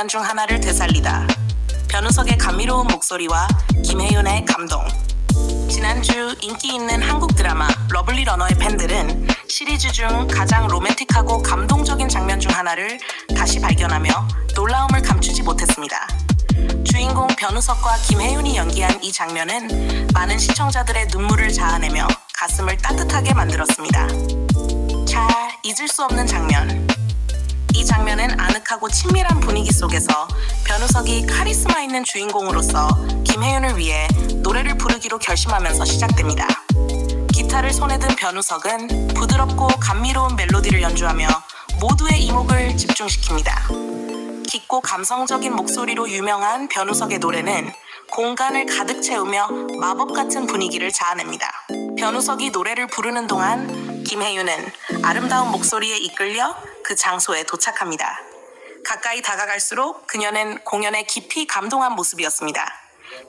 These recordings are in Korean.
장면 중 하나를 되살리다. 변우석의 감미로운 목소리와 김혜윤의 감동. 지난주 인기 있는 한국 드라마 러블리 러너의 팬들은 시리즈 중 가장 로맨틱하고 감동적인 장면 중 하나를 다시 발견하며 놀라움을 감추지 못했습니다. 주인공 변우석과 김혜윤이 연기한 이 장면은 많은 시청자들의 눈물을 자아내며 가슴을 따뜻하게 만들었습니다. 잘 잊을 수 없는 장면. 이 장면은 아늑하고 친밀한 분위기 속에서 변우석이 카리스마 있는 주인공으로서 김혜윤을 위해 노래를 부르기로 결심하면서 시작됩니다. 기타를 손에 든 변우석은 부드럽고 감미로운 멜로디를 연주하며 모두의 이목을 집중시킵니다. 깊고 감성적인 목소리로 유명한 변우석의 노래는 공간을 가득 채우며 마법 같은 분위기를 자아냅니다. 변우석이 노래를 부르는 동안 김혜윤은 아름다운 목소리에 이끌려 그 장소에 도착합니다. 가까이 다가갈수록 그녀는 공연에 깊이 감동한 모습이었습니다.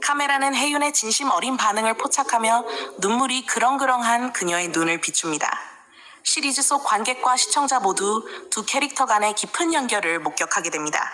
카메라는 혜윤의 진심 어린 반응을 포착하며 눈물이 그렁그렁한 그녀의 눈을 비춥니다. 시리즈 속 관객과 시청자 모두 두 캐릭터 간의 깊은 연결을 목격하게 됩니다.